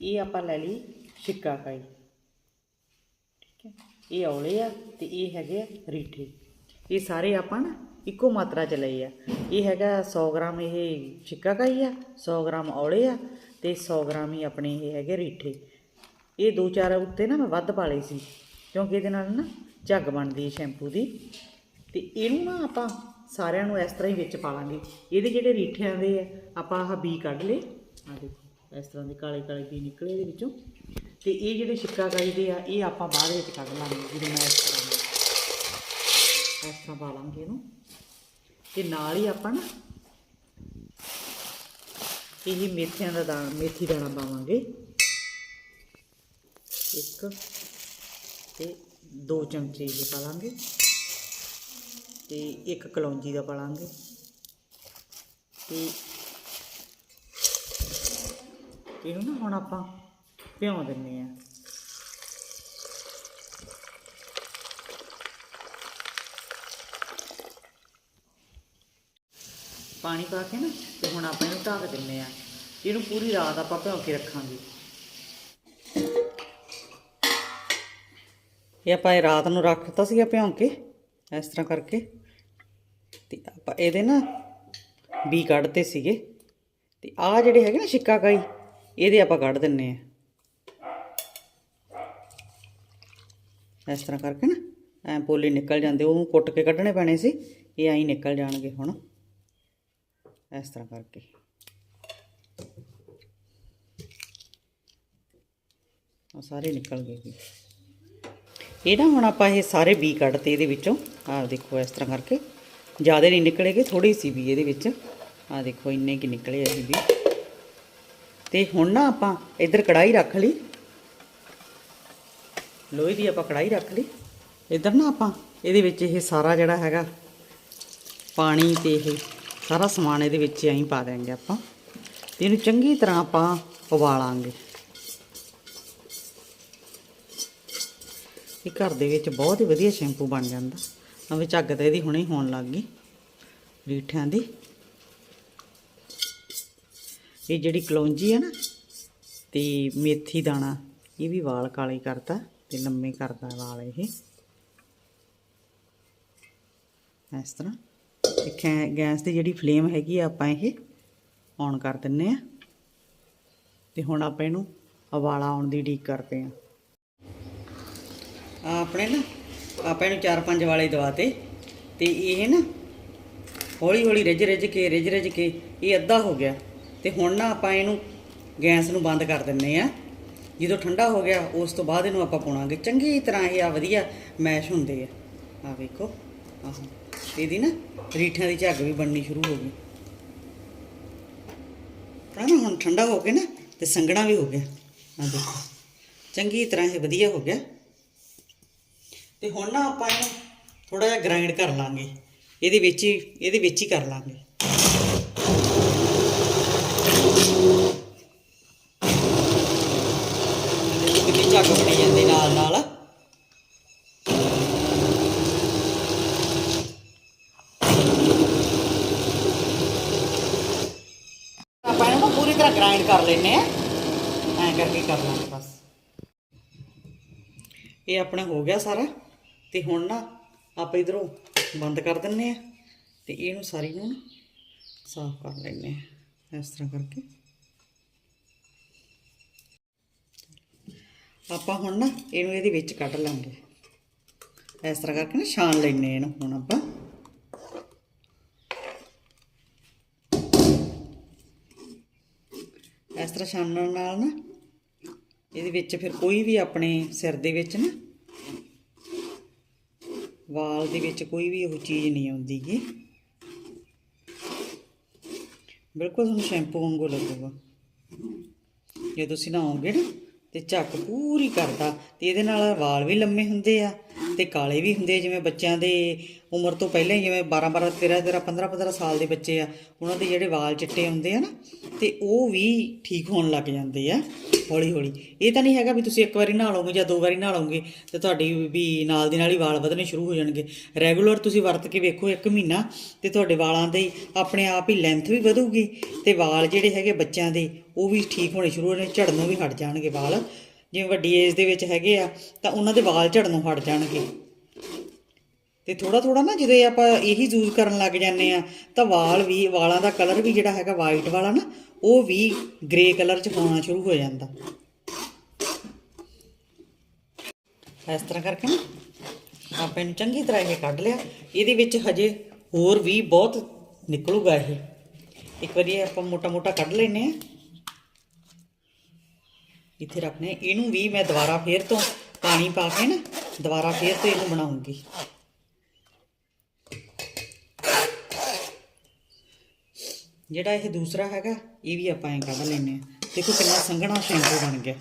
ਇਹ ਆਪਾਂ ਲੈ ਲਈ ਸ਼ਿਕਾਕਾਈ ਠੀਕ ਹੈ। ਇਹ ਔਲੇ ਆ ਤੇ ਇਹ ਹੈਗੇ ਆ ਰੀਠੇ। ਇਹ ਸਾਰੇ ਆਪਾਂ ਨਾ ਇੱਕੋ ਮਾਤਰਾ ਚ ਲਏ ਆ। ਇਹ ਹੈਗਾ 100 ਗ੍ਰਾਮ ਇਹ ਸ਼ਿਕਾਕਾਈ ਆ 100 ਗ੍ਰਾਮ ਔਲੇ ਆ ਤੇ 100 ਗ੍ਰਾਮ ਹੀ ਆਪਣੇ ਇਹ ਹੈਗੇ ਰੀਠੇ। ਇਹ ਦੋ ਚਾਰ ਉੱਤੇ ਨਾ ਮੈਂ ਵੱਧ ਪਾ ਲਏ ਸੀ, ਕਿਉਂਕਿ ਇਹਦੇ ਨਾਲ ਨਾ ਝੱਗ ਬਣਦੀ ਹੈ ਸ਼ੈਂਪੂ ਦੀ। ਤੇ ਇਹਨੂੰ ਨਾ ਆਪਾਂ ਸਾਰਿਆਂ ਨੂੰ ਇਸ ਤਰ੍ਹਾਂ ਹੀ ਵਿੱਚ ਪਾ ਲਾਂਗੇ। ਇਹਦੇ ਜਿਹੜੇ ਰੀਠਿਆਂ ਦੇ ਆ, ਆਪਾਂ ਆਹ ਬੀ ਕੱਢ ਲਏ। ਆ ਦੇਖੋ। ਇਸ ਤਰ੍ਹਾਂ ਦੇ ਕਾਲੇ ਕਾਲੇ ਵੀ ਨਿਕਲੇ ਇਹਦੇ ਵਿੱਚੋਂ। ਤੇ ਇਹ ਜਿਹੜੇ ਸ਼ਿਕਾਕਾਈ ਦੇ ਆ, ਇਹ ਆਪਾਂ ਬਾਅਦ ਵਿੱਚ ਕੱਢ ਲਾਂਗੇ ਜਦੋਂ ਮੈਂ ਇਸ ਤਰ੍ਹਾਂ ਇਸ ਤਰ੍ਹਾਂ ਪਾ ਲਾਂਗੇ ਇਹਨੂੰ। ਤੇ ਨਾਲ ਹੀ ਆਪਾਂ ਨਾ ਇਹ ਮੇਥਿਆਂ ਦਾ ਦਾਣਾ, ਮੇਥੀ ਦਾਣਾ ਪਾਵਾਂਗੇ। ਇੱਕ ਤੇ ਦੋ ਚਮਚੇ ਇਹ ਪਾ ਲਾਂਗੇ। ਤੇ ਇੱਕ ਕਲੌਂਜੀ ਦਾ ਪਾ ਲਾਂਗੇ। ਤੇ ਇਹਨੂੰ ਨਾ ਹੁਣ ਆਪਾਂ ਭਿਉਂ ਦਿੰਨੇ ਆ ਪਾਣੀ ਪਾ ਕੇ ਨਾ ਤੇ ਹੁਣ ਆਪਾਂ ਇਹਨੂੰ ਢੱਕ ਦਿੰਨੇ ਆ ਇਹਨੂੰ ਪੂਰੀ ਰਾਤ ਆਪਾਂ ਭਿਉਂ ਕੇ ਰੱਖਾਂਗੇ। ਇਹ ਆਪਾਂ ਇਹ ਰਾਤ ਨੂੰ ਰੱਖ ਦਿੱਤਾ ਸੀਗਾ ਭਿਉਂ ਕੇ, ਇਸ ਤਰ੍ਹਾਂ ਕਰਕੇ। ਤੇ ਆਪਾਂ ਇਹਦੇ ਨਾ ਬੀ ਕੱਢਦੇ ਸੀਗੇ। ਤੇ ਆਹ ਜਿਹੜੇ ਹੈਗੇ ਨਾ ਸ਼ਿਕਾਕਾਈ ਇਹਦੇ ਆਪਾਂ ਕੱਢ ਦਿੰਨੇ ਆ। ਇਸ ਤਰ੍ਹਾਂ ਕਰਕੇ ਨਾ, ਐ ਪੋਲੇ ਨਿਕਲ ਜਾਂਦੇ, ਉਹਨੂੰ ਕੁੱਟ ਕੇ ਕੱਢਣੇ ਪੈਣੇ ਸੀ, ਇਹ ਐਂ ਨਿਕਲ ਜਾਣਗੇ ਹੁਣ। ਇਸ ਤਰ੍ਹਾਂ ਕਰਕੇ। ਆ ਸਾਰੇ ਨਿਕਲ ਗਏ ਜੀ। ਇਹ ਨਾ ਹੁਣ ਆਪਾਂ ਇਹ ਸਾਰੇ ਬੀ ਕੱਢਤੇ ਇਹਦੇ ਵਿੱਚੋਂ। ਆਹ ਦੇਖੋ ਇਸ ਤਰ੍ਹਾਂ ਕਰਕੇ। ਜ਼ਿਆਦਾ ਨਹੀਂ ਨਿਕਲੇਗੇ ਥੋੜੀ ਸੀ ਵੀ ਇਹਦੇ ਵਿੱਚ। ਆਹ ਦੇਖੋ ਇੰਨੇ ਕੀ ਨਿਕਲੇ ਆ ਇਹ ਵੀ ਤੇ ਹੁਣ ਨਾ ਆਪਾਂ ਇੱਧਰ ਕੜਾਈ ਰੱਖ ਲਈ। ਲੋਹੇ ਦੀ ਆਪਾਂ ਕੜਾਈ ਰੱਖ ਲਈ। ਇੱਧਰ ਨਾ ਆਪਾਂ ਇਹਦੇ ਵਿੱਚ ਇਹ ਸਾਰਾ ਜਿਹੜਾ ਹੈਗਾ ਪਾਣੀ ਤੇ ਇਹ ਸਾਰਾ ਸਮਾਨ ਇਹਦੇ ਵਿੱਚ ਐਂ ਪਾ ਦੇਾਂਗੇ ਆਪਾਂ। ਤੇ ਇਹਨੂੰ ਚੰਗੀ ਤਰ੍ਹਾਂ ਆਪਾਂ ਉਬਾਲਾਂਗੇ। ਇਹ ਘਰ ਦੇ ਵਿੱਚ ਬਹੁਤ ਹੀ ਵਧੀਆ ਸ਼ੈਂਪੂ ਬਣ ਜਾਂਦਾ। ਨਵੇਂ ਝੱਗ ਤਾਂ ਇਹਦੀ ਹੁਣੇ ਹੋਣ ਲੱਗ ਗਈ। ਰੀਠਿਆਂ ਦੀ। ਇਹ ਜਿਹੜੀ ਕਲੌਂਜੀ ਹੈ ਨਾ, ਤੇ ਮੇਥੀ ਦਾਣਾ, ਇਹ ਵੀ ਵਾਲ ਕਾਲੇ ਕਰਦਾ ਤੇ ਲੰਮੇ ਕਰਦਾ ਵਾਲ ਇਹ। ਇਸ ਤਰ੍ਹਾਂ। ਦੇਖਿਆ ਗੈਸ ਦੀ ਜਿਹੜੀ ਫਲੇਮ ਹੈਗੀ ਆ, ਆਪਾਂ ਇਹ ਔਨ ਕਰ ਦਿੰਨੇ ਆ। ਤੇ ਹੁਣ ਆਪਾਂ ਇਹਨੂੰ ਉਬਾਲਾ ਆਉਣ ਦੀ ਢੀਕ ਕਰਦੇ ਆ। ਆਪਣੇ ਨਾ, ਆਪਾਂ ਇਹਨੂੰ ਚਾਰ ਪੰਜ ਵਾਲੇ ਦਵਾਤੇ ਤੇ। ਇਹ ਨਾ ਹੌਲੀ ਹੌਲੀ ਰਿੱਝ ਰਿੱਝ ਕੇ ਰਿੱਝ ਰਿੱਝ ਕੇ, ਇਹ ਅੱਧਾ ਹੋ ਗਿਆ। ਤੇ ਹੁਣ ਨਾ ਆਪਾਂ ਇਹਨੂੰ ਗੈਸ ਨੂੰ ਬੰਦ ਕਰ ਦਿੰਨੇ ਆ। ਜਦੋਂ ਠੰਡਾ ਹੋ ਗਿਆ, ਉਸ ਤੋਂ ਬਾਅਦ ਇਹਨੂੰ ਆਪਾਂ ਪਾਉਣਾਗੇ। ਚੰਗੀ ਤਰ੍ਹਾਂ ਇਹ ਆ ਵਧੀਆ ਮੈਸ਼ ਹੁੰਦੇ ਆ। ਆ ਵੇਖੋ, ਆਹੋ ਇਹਦੀ ਨਾ ਰੀਠਿਆਂ ਦੀ ਝੱਗ ਵੀ ਬਣਨੀ ਸ਼ੁਰੂ ਹੋ ਗਈ। ਤਾਂ ਨਾ ਹੁਣ ਠੰਡਾ ਹੋ ਗਿਆ ਨਾ ਤੇ ਸੰਘਣਾ ਵੀ ਹੋ ਗਿਆ। ਆ ਦੇਖੋ, ਚੰਗੀ ਤਰ੍ਹਾਂ ਇਹ ਵਧੀਆ ਹੋ ਗਿਆ। ਤੇ ਹੁਣ ਨਾ ਆਪਾਂ ਇਹਨੂੰ ਥੋੜਾ ਜਿਹਾ ਗ੍ਰਾਈਂਡ ਕਰ ਲਾਂਗੇ। ਇਹਦੇ ਵਿੱਚ ਹੀ, ਇਹਦੇ ਵਿੱਚ ਹੀ ਕਰ ਲਾਂਗੇ ਦੇਖੋ ਕਿੰਨੀ ਝੱਗ ਬਣੀ ਜਾਂਦੀ ਨਾਲ ਨਾਲ ਆਪਾਂ ਇਹਨੂੰ ਨਾ ਪੂਰੀ ਤਰ੍ਹਾਂ ਗ੍ਰਾਈਂਡ ਕਰ ਲੈਨੇ ਆ ਐਂ ਕਰਕੇ ਕਰ ਲਾਂਗੇ ਬਸ ਇਹ ਆਪਣਾ ਹੋ ਗਿਆ ਸਾਰਾ ਤੇ ਹੁਣ ਨਾ ਆਪਾਂ ਇਧਰੋਂ ਬੰਦ ਕਰ ਦਿੰਨੇ ਆ ਤੇ ਇਹਨੂੰ ਸਾਰੀ ਨੂੰ ਸਾਫ਼ ਕਰ ਲੈਨੇ ਆ ਇਸ ਤਰ੍ਹਾਂ ਕਰਕੇ। ਆਪਾਂ ਹੁਣ ਨਾ ਇਹਨੂੰ ਇਹਦੇ ਵਿੱਚ ਕੱਢ ਲਾਂਗੇ। ਇਸ ਤਰ੍ਹਾਂ ਕਰਕੇ ਨਾ ਛਾਣ ਲੈਨੇ ਇਹਨੂੰ ਹੁਣ ਆਪਾਂ। ਇਸ ਤਰ੍ਹਾਂ ਛਾਣਨ ਨਾਲ ਨਾ ਇਹਦੇ ਵਿੱਚ ਫਿਰ ਕੋਈ ਵੀ ਆਪਣੇ ਸਿਰ ਦੇ ਵਿੱਚ ਨਾ ਦੇ ਵਿੱਚ ਕੋਈ ਵੀ ਉਹ ਚੀਜ਼ ਨਹੀਂ ਆਉਂਦੀ ਗੀ ਬਿਲਕੁਲ ਤੁਹਾਨੂੰ ਸ਼ੈਂਪੂ ਵਾਂਗੂ ਲੱਗੂਗਾ। ਜੇ ਤੁਸੀਂ ਨਹਾਓਗੇ ਨਾ ਤੇ ਝੱਕ ਪੂਰੀ ਕਰਦਾ ਤੇ ਇਹਦੇ ਨਾਲ ਵਾਲ ਵੀ ਲੰਮੇ ਹੁੰਦੇ ਆ। ਤੇ ਕਾਲੇ ਵੀ ਹੁੰਦੇ ਜਿਵੇਂ ਬੱਚਿਆਂ ਦੇ ਉਮਰ ਤੋਂ ਪਹਿਲਾਂ ਹੀ, ਜਿਵੇਂ 12 12 13 13 15 15 ਸਾਲ ਦੇ ਬੱਚੇ ਆ, ਉਹਨਾਂ ਦੇ ਜਿਹੜੇ ਵਾਲ ਚਿੱਟੇ ਹੁੰਦੇ ਆ ਨਾ, ਤੇ ਉਹ ਵੀ ਠੀਕ ਹੋਣ ਲੱਗ ਜਾਂਦੇ ਆ, ਹੌਲੀ ਹੌਲੀ। ਇਹ ਤਾਂ ਨਹੀਂ ਹੈਗਾ ਵੀ ਤੁਸੀਂ ਇੱਕ ਵਾਰੀ ਨਹਾ ਲਓਗੇ ਜਾਂ ਦੋ ਵਾਰੀ ਨਹਾ ਲਓਗੇ, ਤੇ ਤੁਹਾਡੀ ਵੀ ਨਾਲ ਦੀ ਨਾਲ ਹੀ ਵਾਲ ਵਧਣੇ ਸ਼ੁਰੂ ਹੋ ਜਾਣਗੇ। ਰੈਗੂਲਰ ਤੁਸੀਂ ਵਰਤ ਕੇ ਵੇਖੋ ਇੱਕ ਮਹੀਨਾ, ਤੇ ਤੁਹਾਡੇ ਵਾਲਾਂ ਦੇ ਆਪਣੇ ਆਪ ਹੀ ਲੈਂਥ ਵੀ ਵਧੂਗੀ, ਤੇ ਵਾਲ ਜਿਹੜੇ ਹੈਗੇ ਬੱਚਿਆਂ ਦੇ, ਉਹ ਵੀ ਠੀਕ ਹੋਣੇ ਸ਼ੁਰੂ ਹੋਣੇ ਝੜਨੋਂ ਵੀ ਹਟ ਜਾਣਗੇ ਵਾਲ। ਜਿਵੇਂ ਵੱਡੀ ਏਜ ਦੇ ਵਿੱਚ ਹੈਗੇ ਆ, ਤਾਂ ਉਹਨਾਂ ਦੇ ਵਾਲ ਝੜਨੋਂ ਹਟ ਜਾਣਗੇ। ਤੇ ਥੋੜਾ ਥੋੜਾ ਨਾ ਜਦੋਂ ਆਪਾਂ ਇਹੀ ਯੂਜ਼ ਕਰਨ ਲੱਗ ਜਾਂਦੇ ਆ, ਤਾਂ ਵਾਲ ਵੀ, ਵਾਲਾਂ ਦਾ ਕਲਰ ਵੀ ਜਿਹੜਾ ਹੈਗਾ ਵਾਈਟ ਵਾਲਾ ਨਾ, ਉਹ ਵੀ ਗ੍ਰੇ ਕਲਰ ਚ ਹੋਣਾ ਸ਼ੁਰੂ ਹੋ ਜਾਂਦਾ। ਇਸ ਤਰ੍ਹਾਂ ਕਰਕੇ ਨਾ, ਆਪਾਂ ਇਹਨੂੰ ਚੰਗੀ ਤਰ੍ਹਾਂ ਇਹ ਕੱਢ ਲਿਆ। ਇਹਦੇ ਵਿੱਚ ਹਜੇ ਹੋਰ ਵੀ ਬਹੁਤ ਨਿਕਲੂਗਾ ਇਹ। ਇੱਕ ਵਾਰੀ ਆਪਾਂ ਮੋਟਾ ਮੋਟਾ ਕੱਢ ਲੈਨੇ ਆ। ਇੱਥੇ ਰੱਖਨੇ ਇਹਨੂੰ ਵੀ ਮੈਂ ਦੁਬਾਰਾ ਫੇਰ ਤੋਂ ਪਾਣੀ ਪਾ ਕੇ ਨਾ ਦੁਬਾਰਾ ਫੇਰ ਤੋਂ ਇਹਨੂੰ ਬਣਾਉਂਗੀ। ਜਿਹੜਾ ਇਹ ਦੂਸਰਾ ਹੈਗਾ, ਇਹ ਵੀ ਆਪਾਂ ਐਂ ਕੱਢ ਲੈਨੇ ਆ। ਦੇਖੋ ਕਿੰਨਾ ਸੰਘਣਾ ਸ਼ੈਂਪੂ ਬਣ ਗਿਆ।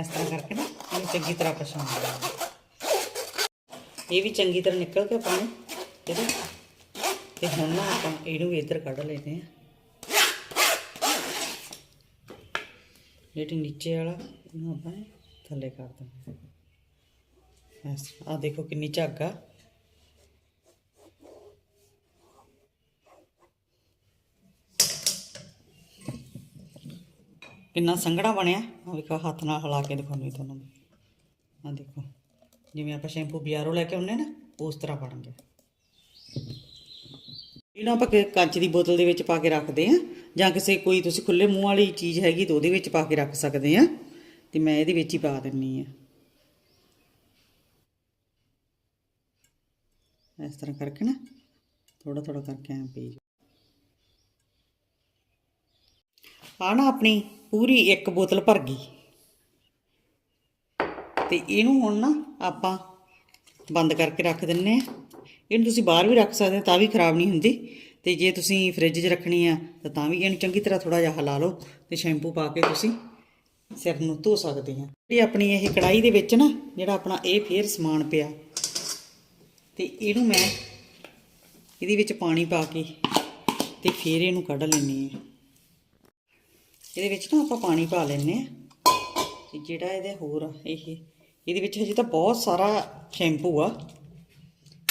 ਇਸ ਤਰ੍ਹਾਂ ਕਰਕੇ ਨਾ ਇਹਨੂੰ ਚੰਗੀ ਤਰ੍ਹਾਂ ਪਛਾਣ ਲਿਆ ਇਹ ਵੀ ਚੰਗੀ ਤਰ੍ਹਾਂ ਨਿਕਲ ਗਿਆ ਪਾਣੀ ਇਹਦਾ। ਤੇ ਹੁਣ ਨਾ ਆਪਾਂ ਇਹਨੂੰ ਵੀ ਇੱਧਰ ਕੱਢ ਲੈਂਦੇ ਆ ਜਿਹੜੀ ਨੀਚੇ ਵਾਲਾ, ਇਹਨੂੰ ਆਪਾਂ ਥੱਲੇ ਕਰ ਦਿੰਦੇ ਐਸ ਆ ਦੇਖੋ ਕਿੰਨੀ ਝੱਗ ਆ। ਕਿੰਨਾ ਸੰਘਣਾ ਬਣਿਆ। ਆ ਵੇਖੋ, ਹੱਥ ਨਾਲ ਹਿਲਾ ਕੇ ਦਿਖਾਉਂਦੀ ਤੁਹਾਨੂੰ ਆ ਦੇਖੋ, ਜਿਵੇਂ ਆਪਾਂ ਸ਼ੈਂਪੂ ਬਾਜ਼ਾਰੋਂ ਲੈ ਕੇ ਆਉਂਦੇ ਨਾ, ਉਸ ਤਰ੍ਹਾਂ ਬਣ ਗਿਆ। ਇਹਨੂੰ ਆਪਾਂ ਕੱਚ ਦੀ ਬੋਤਲ ਦੇ ਵਿੱਚ ਪਾ ਕੇ ਰੱਖਦੇ ਆ ਜਾਂ ਕਿਸੇ ਕੋਈ ਤੁਸੀਂ ਖੁੱਲੇ ਮੂੰਹ ਵਾਲੀ ਚੀਜ਼ ਹੈਗੀ ਤਾਂ ਉਹਦੇ ਵਿੱਚ ਪਾ ਕੇ ਰੱਖ ਸਕਦੇ ਆ ਤੇ ਮੈਂ ਇਹਦੇ ਵਿੱਚ ਹੀ ਪਾ ਦਿੰਨੀ ਆ ਇਸ ਤਰ੍ਹਾਂ ਕਰਕੇ ਨਾ ਥੋੜਾ ਥੋੜਾ ਕਰਕੇ ਐਂ ਪੀ ਆ ਨਾ ਆਪਣੀ ਪੂਰੀ ਇੱਕ ਬੋਤਲ ਭਰ ਗਈ। ਤੇ ਇਹਨੂੰ ਹੁਣ ਨਾ ਆਪਾਂ ਬੰਦ ਕਰਕੇ ਰੱਖ ਦਿੰਨੇ ਆ। ਇਹਨੂੰ ਤੁਸੀਂ ਬਾਹਰ ਵੀ ਰੱਖ ਸਕਦੇ ਹੋ, ਤਾਂ ਵੀ ਖਰਾਬ ਨਹੀਂ ਹੁੰਦੀ। ਤੇ ਜੇ ਤੁਸੀਂ ਫ੍ਰਿਜ 'ਚ ਰੱਖਣੀ ਆ, ਤਾਂ ਤਾਂ ਵੀ ਇਹਨੂੰ ਚੰਗੀ ਤਰ੍ਹਾਂ ਥੋੜਾ ਜਿਹਾ ਹਿਲਾ ਲਓ ਤੇ ਸ਼ੈਂਪੂ ਪਾ ਕੇ ਤੁਸੀਂ ਸਿਰ ਨੂੰ ਧੋ ਸਕਦੇ ਆ। ਜਿਹੜੀ ਆਪਣੀ ਇਹ ਕੜਾਈ ਦੇ ਵਿੱਚ ਨਾ, ਜਿਹੜਾ ਆਪਣਾ ਇਹ ਫੇਰ ਸਮਾਨ ਪਿਆ। ਤੇ ਇਹਨੂੰ ਮੈਂ ਇਹਦੇ ਵਿੱਚ ਪਾਣੀ ਪਾ ਕੇ ਤੇ ਫੇਰ ਇਹਨੂੰ ਕੱਢ ਲੈਣੀ ਆ। ਇਹਦੇ ਵਿੱਚ ਨਾ ਆਪਾਂ ਪਾਣੀ ਪਾ ਲੈਨੇ ਆ ਤੇ ਜਿਹੜਾ ਇਹਦੇ ਹੋਰ ਆ, ਇਹ, ਇਹਦੇ ਵਿੱਚ ਹਜੇ ਤਾਂ ਬਹੁਤ ਸਾਰਾ ਸ਼ੈਂਪੂ ਆ।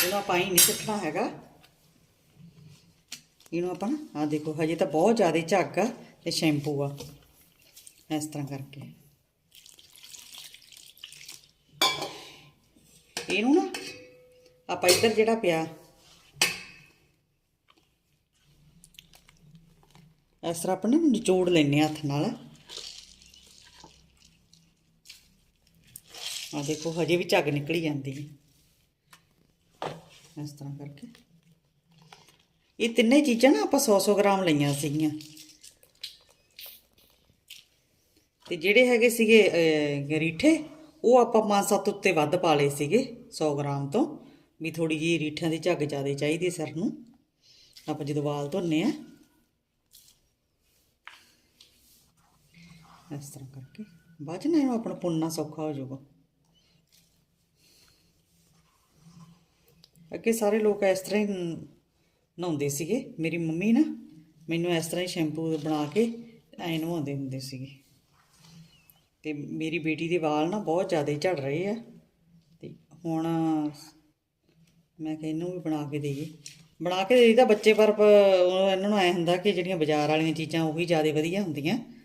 ਇਹਨੂੰ ਆਪਾਂ ਹੀ ਨਹੀਂ ਸੁੱਟਣਾ ਹੈਗਾ। ਇਹਨੂੰ ਆਪਾਂ ਨਾ ਆ ਦੇਖੋ, ਹਜੇ ਤਾਂ ਬਹੁਤ ਜ਼ਿਆਦਾ ਝੱਗ ਆ ਤੇ ਸ਼ੈਂਪੂ ਆ। ਇਸ ਤਰ੍ਹਾਂ ਕਰਕੇ। ਇਹਨੂੰ ਨਾ ਆਪਾਂ ਇੱਧਰ ਜਿਹੜਾ ਪਿਆ ਇਸ ਤਰ੍ਹਾਂ ਆਪਾਂ ਨਾ ਨਿਚੋੜ ਲੈਨੇ ਆ ਹੱਥ ਨਾਲ। ਆ ਦੇਖੋ, ਹਜੇ ਵੀ ਝੱਗ ਨਿਕਲੀ ਜਾਂਦੀ ਹੈ। ਇਸ ਤਰ੍ਹਾਂ ਕਰਕੇ। ਇਹ ਤਿੰਨੇ ਚੀਜ਼ਾਂ ਨਾ ਆਪਾਂ 100-100 ਗ੍ਰਾਮ ਲਈਆਂ ਸੀਗੀਆਂ। ਤੇ ਜਿਹੜੇ ਹੈਗੇ ਸੀਗੇ ਰੀਠੇ, ਉਹ ਆਪਾਂ ਪੰਜ ਸੱਤ ਉੱਤੇ ਵੱਧ ਪਾ ਲਏ ਸੀਗੇ 100 ਗ੍ਰਾਮ ਤੋਂ। ਵੀ ਥੋੜੀ ਜਿਹੀ ਰੀਠਿਆਂ ਦੀ ਝੱਗ ਜ਼ਿਆਦਾ ਚਾਹੀਦੀ ਸਿਰ ਨੂੰ। ਆਪਾਂ ਜਦੋਂ ਵਾਲ ਧੋਨੇ ਆ ਇਸ ਤਰ੍ਹਾਂ ਕਰਕੇ। ਬਾਅਦ ਚ ਨਾ ਇਹਨੂੰ ਆਪਣਾ ਪੁੰਨਾ ਸੌਖਾ ਹੋ ਜਾਊਗਾ। ਅੱਗੇ ਸਾਰੇ ਲੋਕ ਇਸ ਤਰ੍ਹਾਂ ਹੀ ਨਹਾਉਂਦੇ ਸੀਗੇ। ਮੇਰੀ ਮੰਮੀ ਨਾ ਮੈਨੂੰ ਇਸ ਤਰ੍ਹਾਂ ਹੀ ਸ਼ੈਂਪੂ ਬਣਾ ਕੇ ਐ ਨਹਾਉਂਦੇ ਹੁੰਦੇ ਸੀਗੇ। ਤੇ ਮੇਰੀ ਬੇਟੀ ਦੇ ਵਾਲ ਨਾ ਬਹੁਤ ਜ਼ਿਆਦਾ ਝੜ ਰਹੇ ਆ। ਤੇ ਹੁਣ ਮੈਂ ਕਿਹਾ ਇਹਨੂੰ ਵੀ ਬਣਾ ਕੇ ਦੇਈਏ। ਬਣਾ ਕੇ ਦੇਈਦਾ ਬੱਚੇ ਪਰ ਪ- ਇਹਨਾਂ ਨੂੰ ਐ ਹੁੰਦਾ ਕਿ ਜਿਹੜੀਆਂ ਬਾਜ਼ਾਰ ਵਾਲੀਆਂ ਚੀਜ਼ਾਂ ਉਹੀ ਜ਼ਿਆਦਾ ਵਧੀਆ ਹੁੰਦੀਆਂ।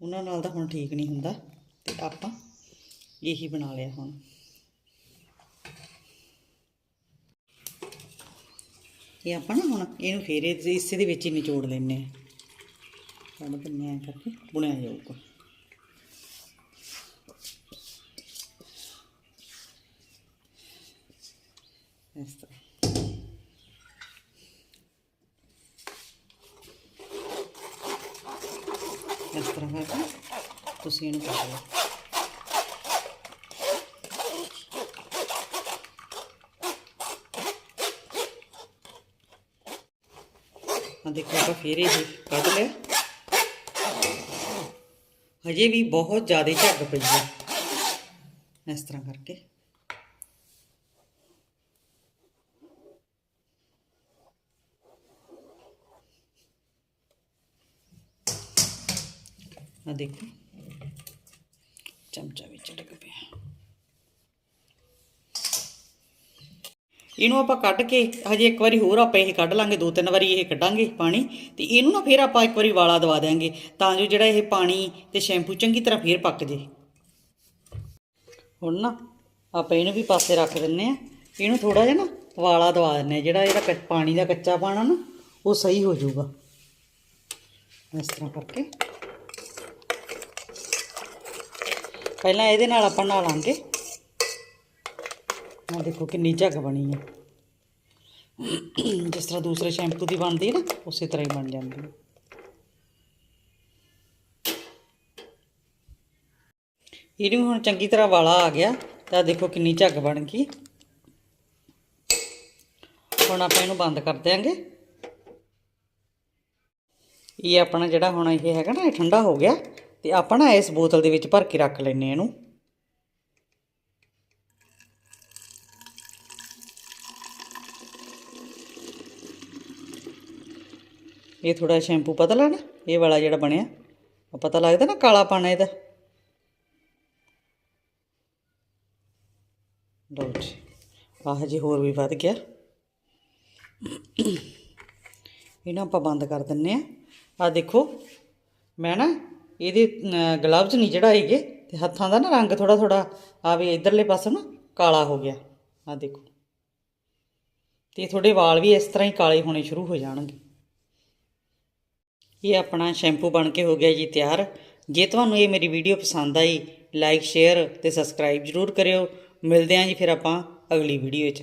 ਉਹਨਾਂ ਨਾਲ ਤਾਂ ਹੁਣ ਠੀਕ ਨਹੀਂ ਹੁੰਦਾ ਤੇ ਆਪਾਂ ਇਹੀ ਬਣਾ ਲਿਆ ਹੁਣ। ਇਹ ਆਪਾਂ ਨਾ ਹੁਣ ਇਹਨੂੰ ਫੇਰ ਇਸੇ ਦੇ ਵਿੱਚ ਹੀ ਨਿਚੋੜ ਲੈਨੇ ਆ ਕੱਢ ਦਿੰਨੇ ਆ ਕਰਕੇ ਬੁਣਿਆ ਜਾਊਗਾ। ਇਸ ਤਰ੍ਹਾਂ। ਹੈ ਕਿ ਤੁਸੀਂ ਇਹਨੂੰ ਕਰ ਲਓ ਆ ਦੇਖੋ ਤਾਂ ਫੇਰ ਇਹ ਕੱਢ ਲਿਆ। ਹਜੇ ਵੀ ਬਹੁਤ ਜ਼ਿਆਦਾ ਝੱਗ ਪਈ ਹੈ। ਇਸ ਤਰ੍ਹਾਂ ਕਰਕੇ। ਆ ਦੇਖੋ। ਚਮਚਾ ਵਿੱਚ ਡਿੱਗ ਪਿਆ। ਇਹਨੂੰ ਆਪਾਂ ਕੱਢ ਕੇ ਹਜੇ ਇੱਕ ਵਾਰੀ ਹੋਰ ਆਪਾਂ ਇਹ ਕੱਢ ਲਾਂਗੇ, ਦੋ ਤਿੰਨ ਵਾਰੀ ਇਹ ਕੱਢਾਂਗੇ ਪਾਣੀ ਤੇ ਇਹਨੂੰ ਨਾ ਫਿਰ ਆਪਾਂ ਇੱਕ ਵਾਰੀ ਵਾਲਾ ਦਵਾ ਦਿਆਂਗੇ ਤਾਂ ਜੋ ਜਿਹੜਾ ਇਹ ਪਾਣੀ ਤੇ ਸ਼ੈਂਪੂ ਚੰਗੀ ਤਰ੍ਹਾਂ ਫੇਰ ਪੱਕ ਜੇ। ਹੁਣ ਨਾ ਆਪਾਂ ਇਹਨੂੰ ਵੀ ਪਾਸੇ ਰੱਖ ਦਿੰਨੇ ਆ। ਇਹਨੂੰ ਥੋੜਾ ਜਿਹਾ ਨਾ ਵਾਲਾ ਦਵਾ ਦਿੰਨੇ ਆ, ਜਿਹੜਾ ਇਹਦਾ ਕੱਚ- ਪਾਣੀ ਦਾ ਕੱਚਾ ਪਾਣਾ ਨਾ, ਉਹ ਸਹੀ ਹੋ ਜਾਊਗਾ। ਇਸ ਤਰ੍ਹਾਂ ਕਰਕੇ। ਪਹਿਲਾਂ ਇਹਦੇ ਨਾਲ ਆਪਾਂ ਨਹਾ ਲਾਂਗੇ। ਆ ਦੇਖੋ ਕਿੰਨੀ ਝੱਗ ਬਣੀ ਹੈ ਜਿਸ ਤਰ੍ਹਾਂ ਦੂਸਰੇ ਸ਼ੈਂਪੂ ਦੀ ਬਣਦੀ ਹੈ ਨਾ, ਉਸੇ ਤਰ੍ਹਾਂ ਹੀ ਬਣ ਜਾਂਦੀ ਹੈ ਇਹਨੂੰ ਹੁਣ ਚੰਗੀ ਤਰ੍ਹਾਂ ਵਾਲਾ ਆ ਗਿਆ, ਤਾਂ ਦੇਖੋ ਕਿੰਨੀ ਝੱਗ ਬਣ ਗਈ। ਹੁਣ ਆਪਾਂ ਇਹਨੂੰ ਬੰਦ ਕਰ ਦਿਆਂਗੇ। ਇਹ ਆਪਣਾ ਜਿਹੜਾ ਹੁਣ ਇਹ ਹੈਗਾ ਨਾ, ਇਹ ਠੰਡਾ ਹੋ ਗਿਆ। ਤੇ ਆਪਾਂ ਨਾ ਇਸ ਬੋਤਲ ਦੇ ਵਿੱਚ ਭਰ ਕੇ ਰੱਖ ਲੈਨੇ ਇਹਨੂੰ। ਇਹ ਥੋੜਾ ਸ਼ੈਂਪੂ ਪਤਲਾ ਨਾ, ਇਹ ਵਾਲਾ ਜਿਹੜਾ ਬਣਿਆ ਪਤਾ ਲੱਗਦਾ ਨਾ ਕਾਲਾ ਪਾਣਾ ਇਹਦਾ। ਲਓ ਜੀ, ਆਹ ਜੀ ਹੋਰ ਵੀ ਵੱਧ ਗਿਆ। ਇਹਨੂੰ ਆਪਾਂ ਬੰਦ ਕਰ ਦਿੰਨੇ ਆ ਆ ਦੇਖੋ, ਮੈਂ ਨਾ ਇਹਦੇ ਗਲਵਜ਼ ਨਹੀਂ ਚੜਾਏਗੇ ਤੇ ਹੱਥਾਂ ਦਾ ਨਾ ਰੰਗ ਥੋੜਾ ਥੋੜਾ ਆਵੇ ਵੀ ਇਧਰਲੇ ਪਾਸੇ ਨਾ ਕਾਲਾ ਹੋ ਗਿਆ। ਆ ਦੇਖੋ। ਤੇ ਤੁਹਾਡੇ ਵਾਲ ਵੀ ਇਸ ਤਰ੍ਹਾਂ ਹੀ ਕਾਲੇ ਹੋਣੇ ਸ਼ੁਰੂ ਹੋ ਜਾਣਗੇ। ਇਹ ਆਪਣਾ ਸ਼ੈਂਪੂ ਬਣ ਕੇ ਹੋ ਗਿਆ ਜੀ ਤਿਆਰ। ਜੇ ਤੁਹਾਨੂੰ ਇਹ ਮੇਰੀ ਵੀਡੀਓ ਪਸੰਦ ਆਈ, ਲਾਈਕ, ਸ਼ੇਅਰ ਤੇ ਸਬਸਕ੍ਰਾਈਬ ਜ਼ਰੂਰ ਕਰਿਓ। ਮਿਲਦੇ ਹਾਂ ਜੀ ਫਿਰ ਆਪਾਂ ਅਗਲੀ ਵੀਡੀਓ 'ਚ